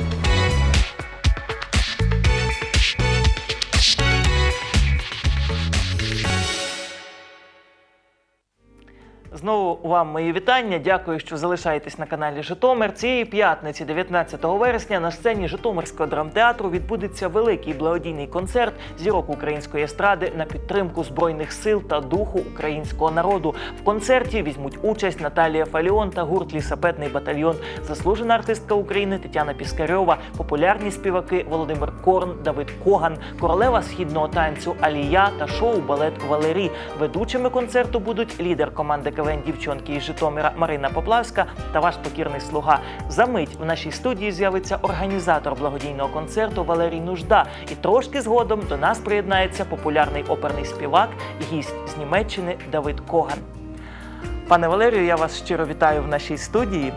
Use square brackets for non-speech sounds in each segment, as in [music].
you Знову вам мої вітання. Дякую, що залишаєтесь на каналі Житомир. Цієї п'ятниці, 19 вересня, на сцені Житомирського драмтеатру відбудеться великий благодійний концерт зірок української естради на підтримку збройних сил та духу українського народу. В концерті візьмуть участь Наталія Фаліон та гурт Лісапетний батальйон, заслужена артистка України Тетяна Піскарьова, популярні співаки Володимир Корн, Давид Коган, королева східного танцю Алія та шоу Балет Валері. Ведучими концерту будуть лідер команди КВН дівчонки із Житомира Марина Поплавська та ваш покірний слуга. За мить в нашій студії з'явиться організатор благодійного концерту Валерій Нужда. І трошки згодом до нас приєднається популярний оперний співак, гість з Німеччини Давид Коган. Пане Валерію, я вас щиро вітаю в нашій студії.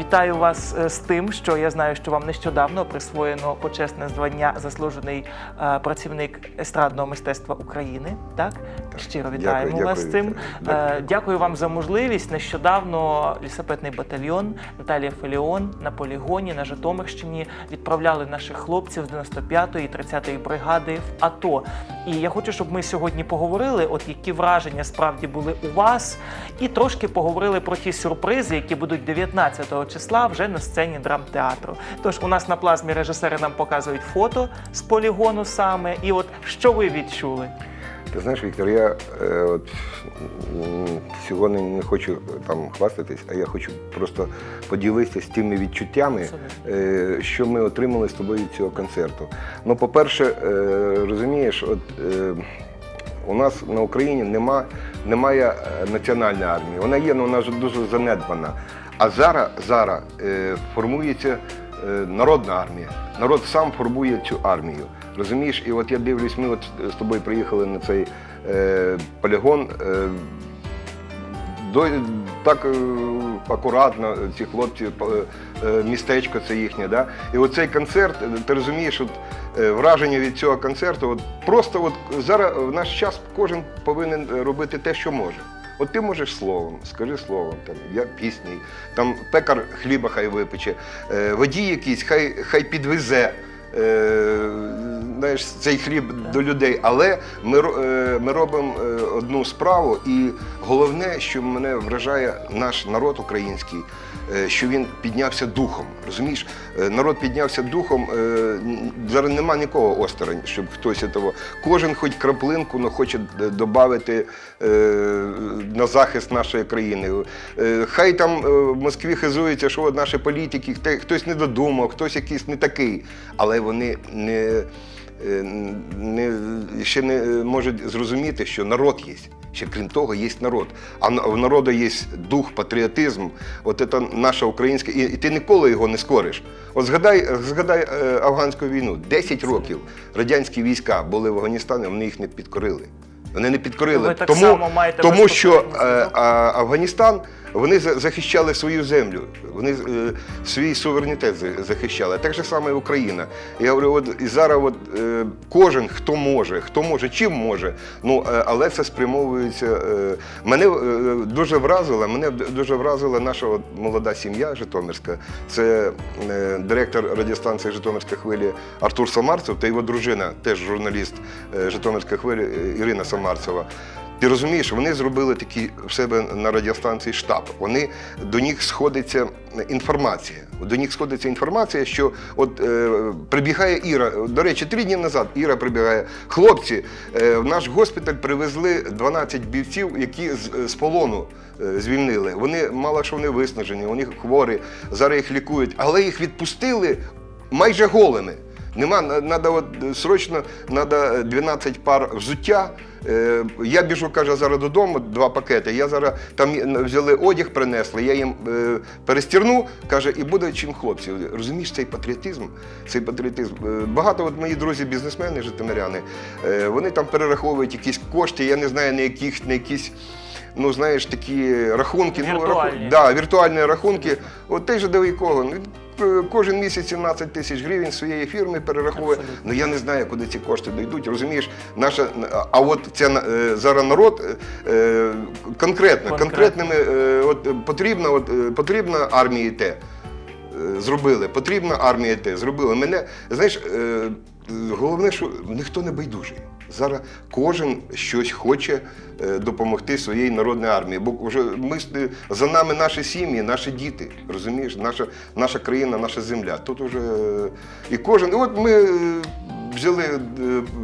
Вітаю вас е, з тим, що я знаю, що вам нещодавно присвоєно почесне звання заслужений е, працівник естрадного мистецтва України. Так, щиро вітаємо Дякую, вас з дякую, цим. Е, Дякую. Дякую вам за можливість. Нещодавно лісапетний батальйон Наталія Феліон на полігоні на Житомирщині відправляли наших хлопців з 95-ї і 30-ї бригади в АТО. І я хочу, щоб ми сьогодні поговорили, от які враження справді були у вас, і трошки поговорили про ті сюрпризи, які будуть 19 числа вже на сцені драмтеатру. Тож у нас на плазмі режисери нам показують фото з полігону саме. І от що ви відчули? Ти знаєш, Віктор, я е, от, м, сьогодні не хочу там хвастатись, а я хочу просто поділитися з тими відчуттями, е, що ми отримали з тобою від цього концерту. Ну, по-перше, е, розумієш, от е, у нас на Україні нема, немає е, національної армії. Вона є, але вона дуже занедбана. А зараз, зараз е, формується е, народна армія. Народ сам формує цю армію. Розумієш? І от я дивлюсь, ми от з тобою приїхали на цей е, полігон. Е, до, так е, акуратно ці хлопці, е, містечко це їхнє. Да? І оцей концерт, ти розумієш, от, е, враження від цього концерту, от, просто от, зараз в наш час кожен повинен робити те, що може. От ти можеш словом, скажи словом, там, я пісні, там пекар хліба хай випече, е, водій якийсь, хай, хай підвезе. Е, знаєш, цей хліб до людей, але ми, е, ми робимо е, одну справу, і головне, що мене вражає наш народ український, що він піднявся духом. Розумієш, Е, народ піднявся духом. е, Зараз нема нікого осторонь, щоб хтось того. Кожен хоч краплинку, но хоче додати на захист нашої країни. Е, Хай там е, в Москві хизується, що наші політики, хтось не додумав, хтось якийсь не такий. Але вони не, е, не, ще не можуть зрозуміти, що народ є. Ще крім того, є народ. А в народу є дух, патріотизм. От це наша українська, і, ти ніколи його не скориш. От згадай, згадай е, афганську війну. 10 років радянські війська були в Афганістані, вони їх не підкорили. Вони не підкорили. Тому тому що е, Афганістан вони за- захищали свою землю, вони е, свій суверенітет за- захищали. Так же саме Україна. Я говорю, от і зараз от, е, кожен, хто може, хто може, чим може. Ну е, але це спрямовується. Мене дуже вразила, мене дуже вразила наша от, молода сім'я Житомирська. Це директор радіостанції Житомирська хвилі Артур Самарцев та його дружина, теж журналіст Житомирська хвилі Ірина Самарцева. Ти розумієш, вони зробили такий в себе на радіостанції штаб. Вони до них сходиться інформація. До них сходиться інформація, що от е, прибігає Іра. До речі, три дні назад Іра прибігає. Хлопці, е, в наш госпіталь привезли 12 бійців, які з, з полону е, звільнили. Вони мало що вони виснажені, вони хворі, зараз їх лікують, але їх відпустили майже голими. Нема, треба срочно треба 12 пар взуття. Е, Я біжу, каже, зараз додому, два пакети. Я зараз там взяли одяг, принесли, я їм е, перестірну, каже, і буде чим хлопці. Розумієш, цей патріотизм, цей патріотизм. Е, Багато от мої друзі, бізнесмени, житомиряни, вони там перераховують якісь кошти, я не знаю, на яких, на якісь. Ну, знаєш, такі рахунки, ну, Віртуальні. раху- да, віртуальні рахунки. От той же Давий Коган, е, кожен місяць 17 тисяч гривень своєї фірми перераховує. Абсолютно. Ну я не знаю, куди ці кошти дійдуть. Розумієш, наша а от ця е, зараз народ е, е, конкретно, конкретними е, от е, потрібно, от потрібна армії те. е, зробили. Потрібна армія те. зробили. Мене, знаєш, е, е, головне, що ніхто не байдужий. Зараз кожен щось хоче е, допомогти своїй народній армії. Бо вже ми е, за нами наші сім'ї, наші діти. Розумієш, наша, наша країна, наша земля. Тут уже е, і кожен. І от ми. Взяли, е,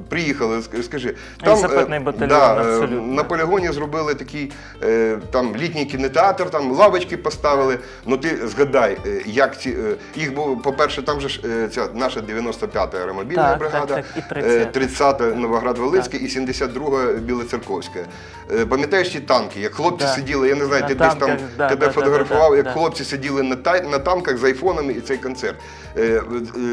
приїхали, ск- скажи. Запитний е, батальйон, да, е, абсолютно. на полігоні зробили такий е, там літній кінотеатр, там лавочки поставили. Ну ти згадай, е, як ці е, їх було, по-перше, там же ж е, ця наша 95-та аеромобільна Так, бригада, так, і е, 30-та. 30-та Новоград-Волинська і 72-га Білоцерковська. Е, Пам'ятаєш ті танки, як хлопці Да. сиділи, я не знаю, На ти десь там танках, да, тебе да, фотографував, да, як да. хлопці сиділи на, та, на танках з айфонами і цей концерт. Е, е,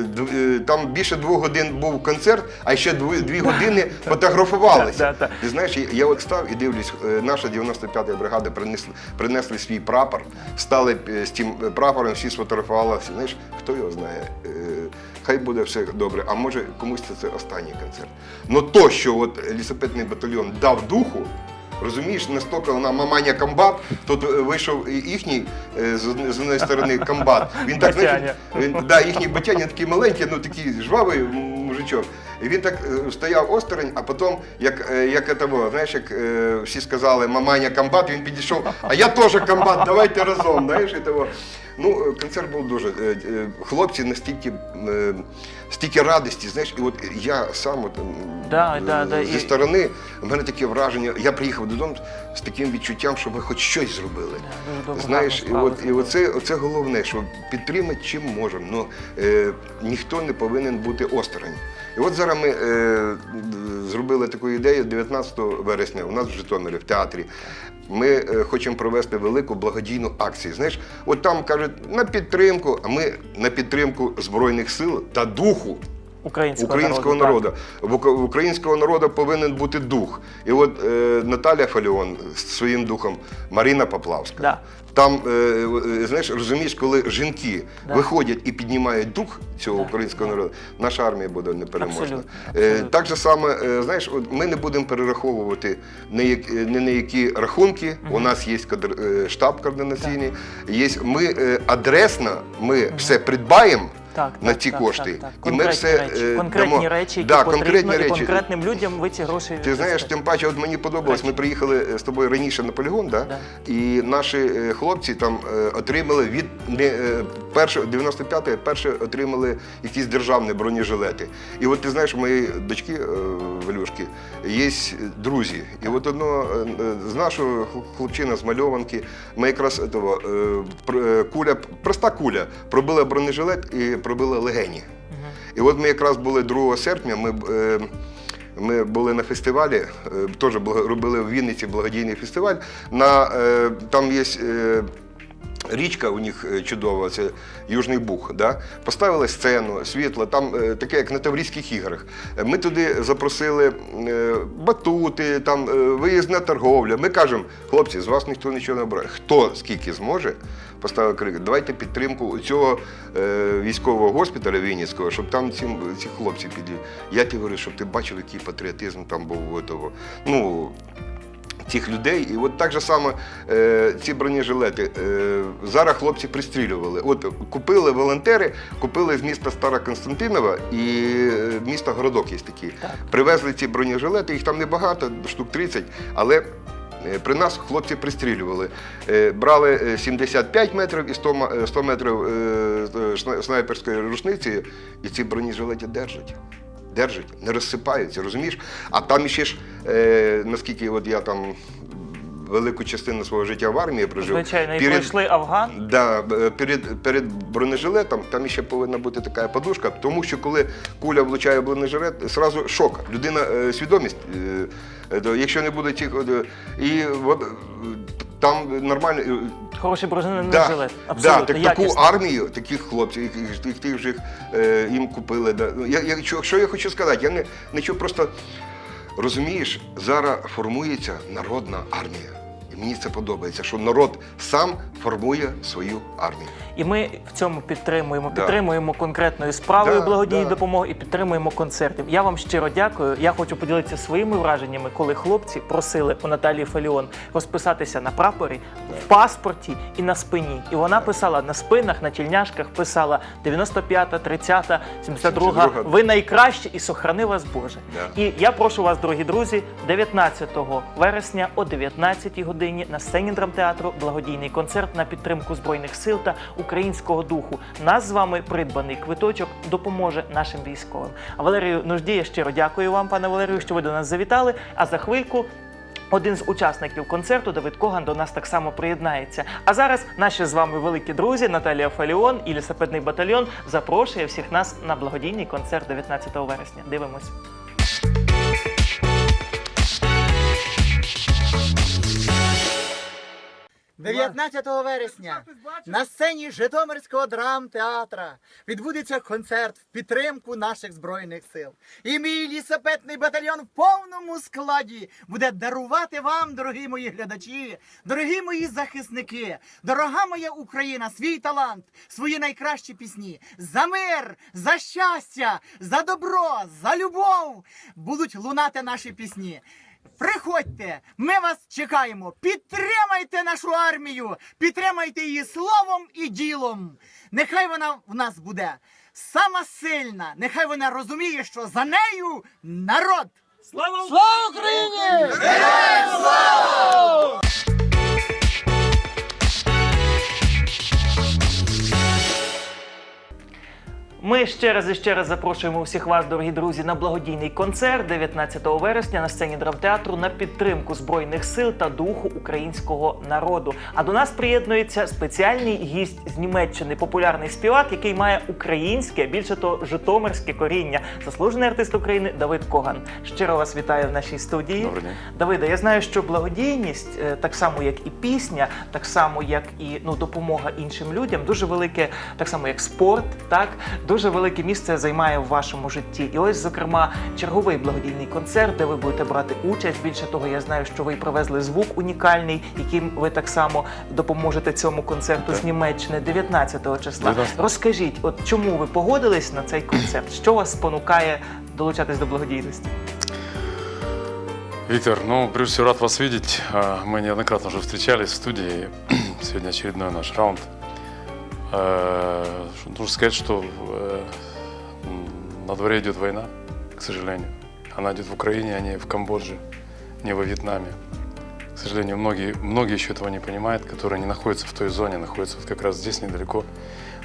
д- е, Там більше двох годин був концерт, а ще дві, дві години фотографувалися. Ти знаєш, я- от став і дивлюсь, е, наша 95-та бригада принесли, принесли свій прапор, стали е, з тим прапором, всі сфотографувалися. Знаєш, хто його знає? Е, Хай буде все добре, а може комусь це, це останній концерт. Ну то, що от лісопетний батальйон дав духу, розумієш, настільки вона маманя комбат, тут е, вийшов їхній е, з однієї сторони комбат. Він так знаєш, він, да, їхній батяня такий маленький, ну Bom, gente, ó. І він так е, стояв осторонь, а потім, як, е, як це було, знаєш, як е, всі сказали, маманя комбат, він підійшов, а я теж комбат, давайте разом. Знаєш, і того. Ну, концерт був дуже. Хлопці настільки стільки радості, знаєш, і от я сам от, Да, да, да, зі сторони, в мене таке враження. Я приїхав додому з таким відчуттям, що ми хоч щось зробили. добре, Знаєш, і, от, і оце, оце головне, що підтримати чим можемо. Ну, е, ніхто не повинен бути осторонь. І от зараз ми е, зробили таку ідею 19 вересня у нас в Житомирі, в театрі. Ми е, хочемо провести велику благодійну акцію. Знаєш, от там кажуть на підтримку, а ми на підтримку Збройних сил та духу українського, українського народу. народу. В українського народу повинен бути дух. І от е, Наталя Фаліон з своїм духом, Марина Поплавська. Да. Там, е, е, знаєш, розумієш, коли жінки Да. виходять і піднімають дух цього Да, українського народу, наша армія буде непереможна. Абсолютно, Е, абсолютно. Так же саме, знаєш, ми не будемо перераховувати не на які рахунки. У нас є кадр- штаб координаційний, є, ми адресно ми все придбаємо. Так, на так, ці так, кошти. Так, так. І ми все, речі, е, конкретні дамо. речі, які Да, потрібно, конкретні і речі. конкретним людям ви ці гроші Ти знаєш, тим паче, от мені подобалось, ми приїхали е, з тобою раніше на полігон, да? Да. і наші е, хлопці там отримали від не, перше, 95-ї, перше отримали якісь державні бронежилети. І от ти знаєш, у моєї дочки е, Валюшки є друзі. І от одного е, е, з нашого хлопчина з мальованки, ми якраз того, куля, проста куля, пробила бронежилет і пробила легені. І от ми якраз були 2 серпня, ми, ми були на фестивалі, теж робили в Вінниці благодійний фестиваль. На, там є річка у них е, чудова, це Южний Буг. Да? Поставили сцену, світло, там е, таке, як на Таврійських іграх. Е, Ми туди запросили батути, там виїзна торговля. Ми кажемо, хлопці, з вас ніхто нічого не бере. Хто скільки зможе, поставив крик, давайте підтримку цього військового госпіталя Вінницького, щоб там ці, ці хлопці підійшли. Я тобі говорю, щоб ти бачив, який патріотизм там був у того. Ну, цих людей. І от так же саме е, ці бронежилети. Е, зараз хлопці пристрілювали. От купили волонтери, купили з міста Стара Константинова і е, міста Городок є такі. Так. Привезли ці бронежилети, їх там небагато, штук 30, але. е, При нас хлопці пристрілювали. Е, Брали е, 75 метрів і 100, ма- е, 100 метрів снайперської рушниці, і ці бронежилети держать. Держать, не розсипаються, розумієш? А там ще ж, е, наскільки от я там велику частину свого життя в армії прожив. Звичайно, і пройшли Афган. Да, е, перед, перед бронежилетом там ще повинна бути така подушка, тому що коли куля влучає в бронежилет, зразу шок. Людина е, свідомість. е, якщо не буде е, і от, там нормально. Хороші Хороший бронежилет. Да, жилет. да, Абсолютно, так, таку армію, таких хлопців, яких, ти вже же е, їм купили. Да. Я, я, що, що я хочу сказати? Я не, не чую просто розумієш, зараз формується народна армія. І мені це подобається, що народ сам формує свою армію. І ми в цьому підтримуємо. Да. Підтримуємо конкретною справою Да, благодійної да. допомоги і підтримуємо концертів. Я вам щиро дякую. Я хочу поділитися своїми враженнями, коли хлопці просили у Наталії Фаліон розписатися на прапорі, в паспорті і на спині. І вона писала на спинах, на тільняшках, писала 95-та, 30-та, 72-га. 72-га. Ви найкращі і сохрани вас Боже. Да. І я прошу вас, дорогі друзі, 19 вересня о 19 годині на сцені драмтеатру благодійний концерт на підтримку збройних сил та українського духу. Нас з вами придбаний квиточок допоможе нашим військовим. А Валерію Нужді, я щиро дякую вам, пане Валерію, що ви до нас завітали. А за хвильку. Один з учасників концерту Давид Коган до нас так само приєднається. А зараз наші з вами великі друзі Наталія Фаліон і лісопедний батальйон запрошує всіх нас на благодійний концерт 19 вересня. Дивимось. 19 вересня на сцені Житомирського драмтеатра відбудеться концерт в підтримку наших збройних сил. І мій лісопетний батальйон в повному складі буде дарувати вам, дорогі мої глядачі, дорогі мої захисники, дорога моя Україна, свій талант, свої найкращі пісні за мир, за щастя, за добро, за любов будуть лунати наші пісні. Приходьте, ми вас чекаємо. Підтримайте нашу армію, підтримайте її словом і ділом. Нехай вона в нас буде сама сильна. Нехай вона розуміє, що за нею народ. Слава Слава Україні! Ми ще раз і ще раз запрошуємо всіх вас, дорогі друзі, на благодійний концерт 19 вересня на сцені драмтеатру на підтримку збройних сил та духу українського народу. А до нас приєднується спеціальний гість з Німеччини, популярний співак, який має українське, більше того, житомирське коріння. Заслужений артист України Давид Коган. Щиро вас вітаю в нашій студії. Добрий день. Давиде, я знаю, що благодійність, е, так само як і пісня, так само як і ну допомога іншим людям, дуже велике, так само як спорт, так дуже велике місце займає в вашому житті. І ось, зокрема, черговий благодійний концерт, де ви будете брати участь. Більше того, я знаю, що ви привезли звук унікальний, яким ви так само допоможете цьому концерту Так. з Німеччини 19 числа. 19. Розкажіть, от чому ви погодились на цей концерт? Що вас спонукає долучатись до благодійності? Виктор, ну, прежде всего, рад вас видеть. Мы неоднократно уже встречались в студии. [clears throat] Сегодня очередной наш раунд. Э, Нужно сказать, что э, на дворе идет война, к сожалению. Она идет в Украине, а не в Камбодже, не во Вьетнаме. К сожалению, многие, многие еще этого не понимают, которые не находятся в той зоне, находятся вот как раз здесь недалеко.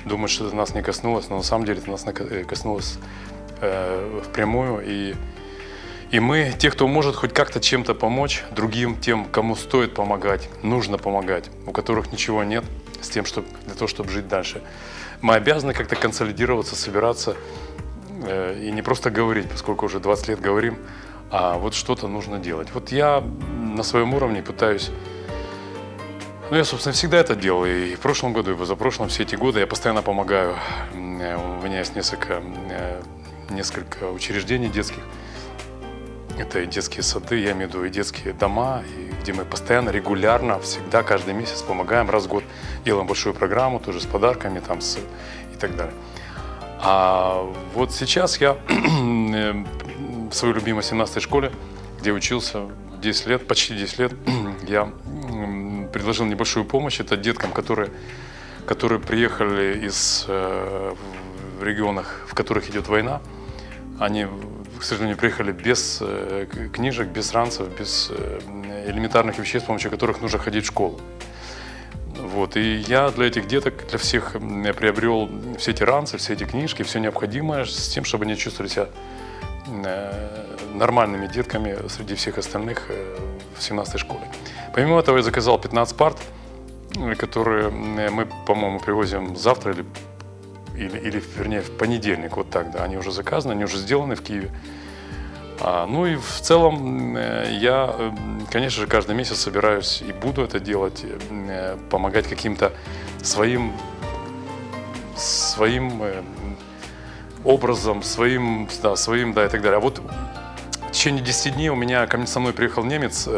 Думают, что это нас не коснулось, но на самом деле это нас э, коснулось э, впрямую. И и мы, те, кто может хоть как-то чем-то помочь другим, тем, кому стоит помогать, нужно помогать, у которых ничего нет, с тем, чтобы, для того, чтобы жить дальше. Мы обязаны как-то консолидироваться, собираться э, и не просто говорить, поскольку уже 20 лет говорим, а вот что-то нужно делать. Вот я на своем уровне пытаюсь ну, я, собственно, всегда это делал. И в прошлом году, и позапрошлом, все эти годы я постоянно помогаю. Э, У меня есть несколько, э, несколько учреждений детских. Это и детские сады, я имею в виду и детские дома, и где мы постоянно, регулярно, всегда, каждый месяц помогаем. Раз в год делаем большую программу, тоже с подарками там, с, и так далее. А вот сейчас я [clears throat] в своей любимой 17 школе, где учился 10 лет, почти 10 лет, [clears throat] я предложил небольшую помощь. Это деткам, которые, которые приехали из э, в регионах, в которых идет война. Они, к сожалению, приехали без э, книжек, без ранцев, без э, элементарных вещей, с помощью которых нужно ходить в школу. Вот, и я для этих деток, для всех я приобрел все эти ранцы, все эти книжки, все необходимое с тем, чтобы они чувствовали себя э, нормальными детками среди всех остальных в 17 школе. Помимо этого я заказал 15 парт, которые мы, по-моему, привозим завтра или, или, или, вернее, в понедельник, вот так, да, они уже заказаны, они уже сделаны в Киеве. А, ну и в целом э, я, э, конечно же, каждый месяц собираюсь и буду это делать, э, помогать каким-то своим, своим образом, своим, да, своим, да, и так далее. А вот в течение 10 дней у меня ко мне со мной приехал немец,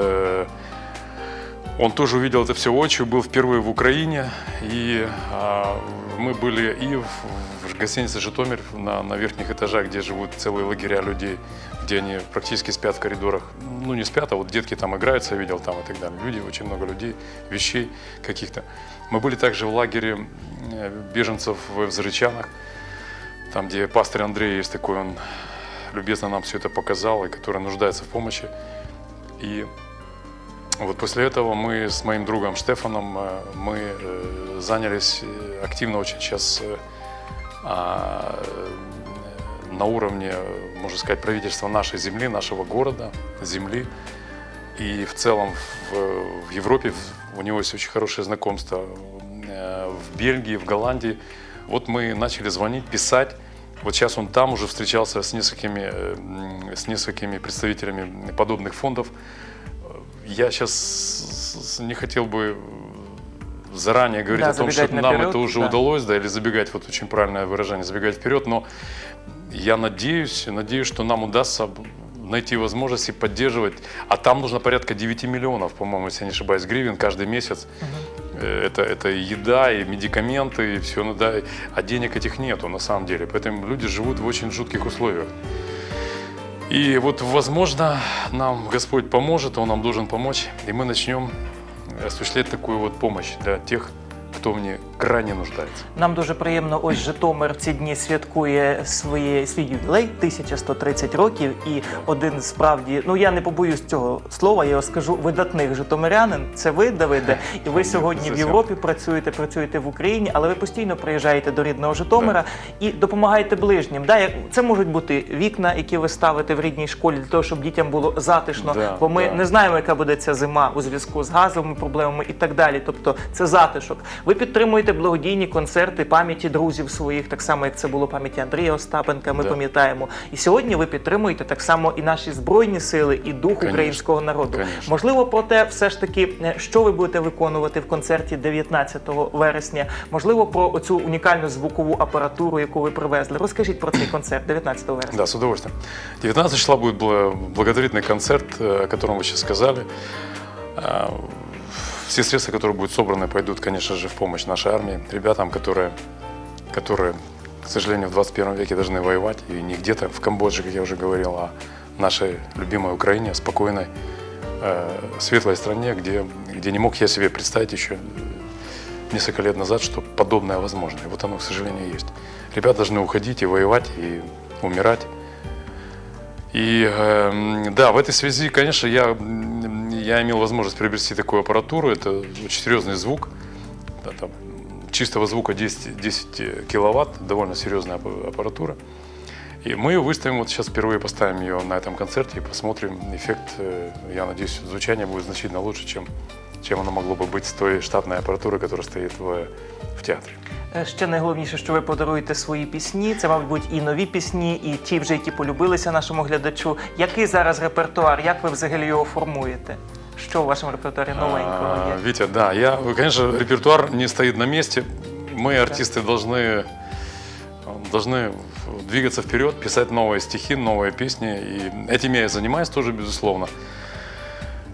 Он тоже увидел это все очью, был впервые в Украине. И а, мы были и в, в гостинице «Житомир» на, на верхних этажах, где живут целые лагеря людей, где они практически спят в коридорах. Ну, не спят, а вот детки там играются, я видел там и так далее. Люди, очень много людей, вещей каких-то. Мы были также в лагере э, беженцев в Взрычанах, там, где пастор Андрей есть такой, он любезно нам все это показал, и который нуждается в помощи. И вот после этого мы с моим другом Штефаном э, мы э, занялись э, активно очень сейчас а, на уровне, можно сказать, правительства нашей земли, нашего города, земли. И в целом в, в Европе у него есть очень хорошее знакомство в Бельгии, в Голландии. Вот мы начали звонить, писать. Вот сейчас он там уже встречался с несколькими, с несколькими представителями подобных фондов. Я сейчас не хотел бы заранее говорить Да, о том, что забегать нам наперед, это уже да. удалось, да, или забегать, вот очень правильное выражение, забегать вперед, но я надеюсь, надеюсь, что нам удастся найти возможности поддерживать, а там нужно порядка 9 миллионов, по-моему, если я не ошибаюсь, гривен каждый месяц. Э, Это, это и еда, и медикаменты, и все, ну да, а денег этих нету на самом деле. Поэтому люди живут в очень жутких условиях. И вот, возможно, нам Господь поможет, Он нам должен помочь, и мы начнем осуществлять такую вот помощь для тех, ней крайне нуждается. Нам дуже приємно. Ось Житомир ці дні святкує своє свій ювілей 1130 років. І один справді, ну я не побоюсь цього слова, я його скажу видатних житомирянин. Це ви, Давиде. І ви сьогодні в Європі працюєте, працюєте в Україні, але ви постійно приїжджаєте до рідного Житомира і допомагаєте ближнім. Да, як це можуть бути вікна, які ви ставите в рідній школі для того, щоб дітям було затишно. Да, бо ми да. не знаємо, яка буде ця зима у зв'язку з газовими проблемами і так далі. Тобто це затишок. Ви підтримуєте благодійні концерти пам'яті друзів своїх, так само як це було пам'яті Андрія Остапенка. Ми Да. пам'ятаємо. І сьогодні ви підтримуєте так само і наші збройні сили, і дух Конечно. українського народу. Конечно. Можливо, про те, все ж таки, е, що ви будете виконувати в концерті 19 вересня. Можливо, про цю унікальну звукову апаратуру, яку ви привезли. Розкажіть про цей концерт 19 вересня. Да, с удовольствием. 19 числа будет бла- благодарительный концерт, э, о котором вы сейчас сказали. Все средства, которые будут собраны, пойдут, конечно же, в помощь нашей армии, ребятам, которые, которые, к сожалению, в 21 веке должны воевать, и не где-то в Камбодже, как я уже говорил, а в нашей любимой Украине, спокойной, э, светлой стране, где, где не мог я себе представить еще несколько лет назад, что подобное возможно. И вот оно, к сожалению, есть. Ребята должны уходить и воевать, и умирать. И эм, да, в этой связи, конечно, я, я имел возможность приобрести такую аппаратуру. Это очень серьезный звук. Да, там, чистого звука 10, 10 киловатт, довольно серьезная аппа- аппаратура. И мы ее выставим, вот сейчас впервые поставим ее на этом концерте и посмотрим эффект. Э, Я надеюсь, звучание будет значительно лучше, чем, чем оно могло бы быть с той штатной аппаратурой, которая стоит в, в театре. Е, Ще найголовніше, що ви подаруєте свої пісні. Це, мабуть, і нові пісні, і ті вже, які полюбилися нашому глядачу. Який зараз репертуар? Як ви взагалі його формуєте? Що в вашому репертуарі новенького А, є? Витя, да, я, конечно, репертуар не стоит на месте. Мы, артисты, должны, должны двигаться вперед, писать новые стихи, новые песни. И этим я и занимаюсь тоже, безусловно.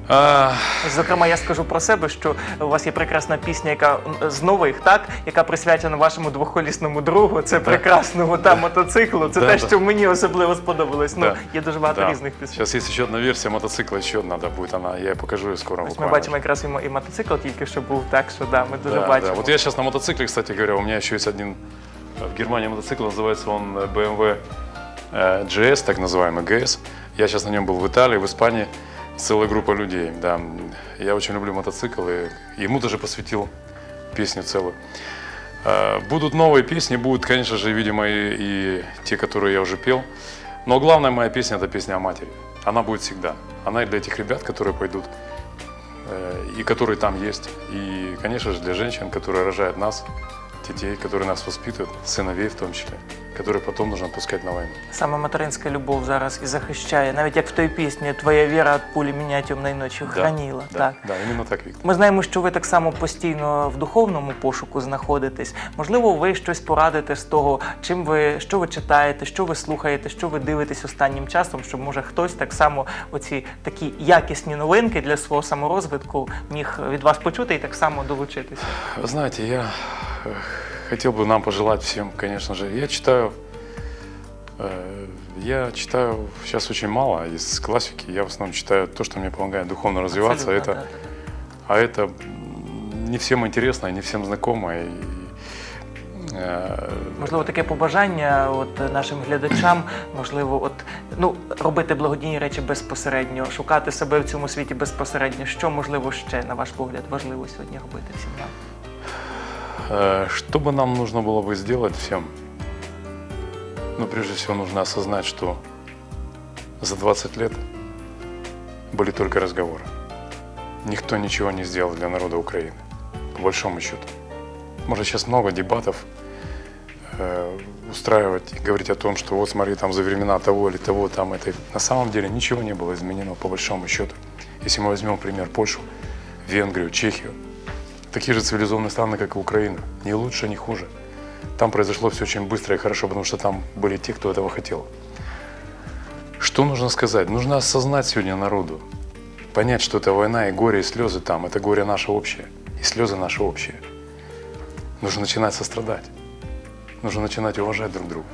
А, Зокрема, я скажу про себе, що у вас є прекрасна пісня, яка м, з нових, так, яка присвячена вашому двохколісному другу. Це прекрасному [laughs] та мотоциклу. Це Да, те, да. що мені особливо сподобалось. Ну, да, є дуже багато да. різних пісень. Сейчас есть еще одна версия мотоцикла, еще надо будет она, я покажу ее скоро Ось ми буквально. бачимо якраз і, мо- і мотоцикл тільки що був, так що да, ми дуже Да, да. бачимо. Вот я сейчас на мотоцикле, кстати говоря, у меня еще есть один э, в Германии мотоцикл, называется он э, BMW э, GS, так называемый GS. Я сейчас на нем был в Италии, в Испании, С целой группой людей. Да. Я очень люблю мотоцикл, и ему даже посвятил песню целую. Э, Будут новые песни, будут, конечно же, видимо, и, и те, которые я уже пел. Но главная моя песня – это песня о матери. Она будет всегда. Она и для этих ребят, которые пойдут э, и которые там есть. И, конечно же, для женщин, которые рожают нас, детей, которые нас воспитывают, сыновей в том числе, которые потом нужно пускать на войну. Саме материнська любов зараз і захищає, навіть як в той пісні Твоя віра від пулі мене темної ночі хранила. Да, Так. да, именно так, Виктор. Ми знаємо, що ви так само постійно в духовному пошуку знаходитесь. Можливо, ви щось порадите з того, чим ви що ви читаєте, що ви слухаєте, що ви дивитесь останнім часом, щоб може хтось так само оці такі якісні новинки для свого саморозвитку міг від вас почути і так само долучитися. Вы знаете, я э, хотел бы нам пожелать всем, конечно же, я читаю, э, я читаю сейчас очень мало из классики, я в основном читаю то, что мне помогает духовно развиваться, Абсолютно, это, да, да, да. а это м, не всем интересно, не всем знакомо. И, э, Можливо, таке побажання от нашим глядачам, можливо, от ну робити благодійні речі безпосередньо, шукати себе в цьому світі безпосередньо. Що можливо ще на ваш погляд важливо сьогодні робити всім нам? Э, Что бы нам нужно было бы сделать всем? Ну, прежде всего, нужно осознать, что за 20 лет были только разговоры. Никто ничего не сделал для народа Украины, по большому счету. Может, сейчас много дебатов э, устраивать и говорить о том, что вот смотри, там за времена того или того, там это. На самом деле ничего не было изменено, по большому счету. Если мы возьмем, пример, Польшу, Венгрию, Чехию, такие же цивилизованные страны, как и Украина. Ни лучше, ни хуже. Там произошло все очень быстро и хорошо, потому что там были те, кто этого хотел. Что нужно сказать? Нужно осознать сегодня народу, понять, что это война и горе, и слезы там, это горе наше общее, и слезы наши общие. Нужно начинать сострадать. Нужно начинать уважать друг друга.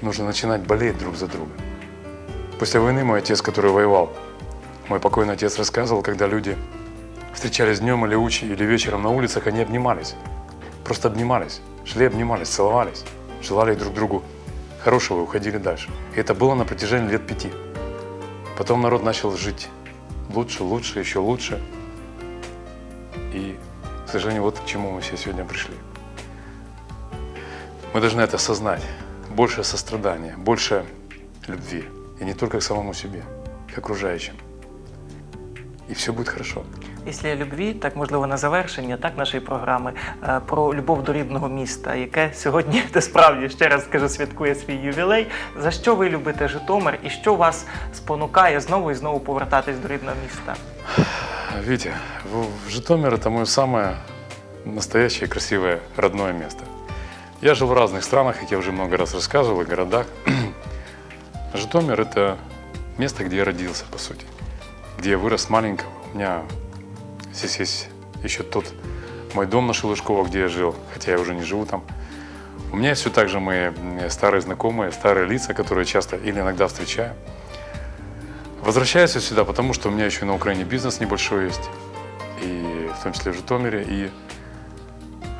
Нужно начинать болеть друг за друга. После войны мой отец, который воевал, мой покойный отец рассказывал, когда люди встречались днем или учи, или вечером на улицах, они обнимались. Просто обнимались. Шли, обнимались, целовались. Желали друг другу хорошего и уходили дальше. И это было на протяжении лет пяти. Потом народ начал жить лучше, лучше, еще лучше. И, к сожалению, вот к чему мы все сегодня пришли. Мы должны это осознать. Больше сострадания, больше любви. И не только к самому себе, к окружающим. И все будет хорошо. Після любві, так можливо, на завершення так нашої програми е, про любов до рідного міста, яке сьогодні [laughs] та справді ще раз скажу, святкує свій ювілей. За що ви любите Житомир і що вас спонукає знову і знову повертатись до рідного міста? Видите, в- в Житомир это мое самое настоящее красивое родное место. Я жил в разных странах, как я уже много раз рассказывал, и городах. [clears throat] Житомир это место, где я родился, по сути. Где я вырос маленького. У меня здесь есть еще тот мой дом на Шелушково, где я жил, хотя я уже не живу там. У меня есть все так же мои м, старые знакомые, старые лица, которые часто или иногда встречаю. Возвращаюсь я сюда, потому что у меня еще на Украине бизнес небольшой есть, и в том числе в Житомире, и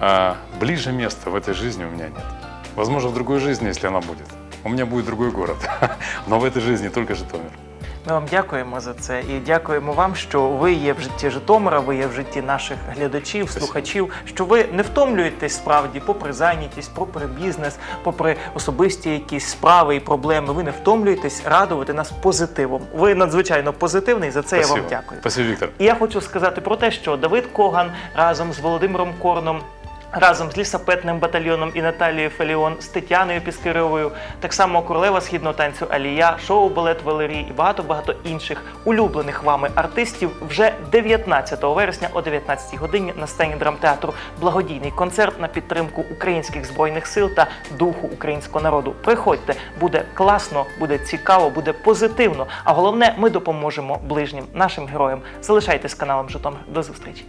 а, ближе места в этой жизни у меня нет. Возможно, в другой жизни, если она будет. У меня будет другой город, [laughs] но в этой жизни только Житомир. Ми вам дякуємо за це і дякуємо вам, що ви є в житті Житомира, ви є в житті наших глядачів, слухачів, що ви не втомлюєтесь справді, попри зайнятість, попри бізнес, попри особисті якісь справи і проблеми. Ви не втомлюєтесь радувати нас позитивом. Ви надзвичайно позитивний. За це я вам дякую. Спасибо, Виктор. І я хочу сказати про те, що Давид Коган разом з Володимиром Корном. Разом з лісапетним батальйоном і Наталією Феліон, з Тетяною Піскирьовою, так само королева східного танцю Алія, шоу Балет Валерій і багато-багато інших улюблених вами артистів вже 19 вересня о 19 годині на сцені драмтеатру благодійний концерт на підтримку українських збройних сил та духу українського народу. Приходьте, буде класно, буде цікаво, буде позитивно. А головне, ми допоможемо ближнім нашим героям. Залишайтесь каналом Житомир. До зустрічі.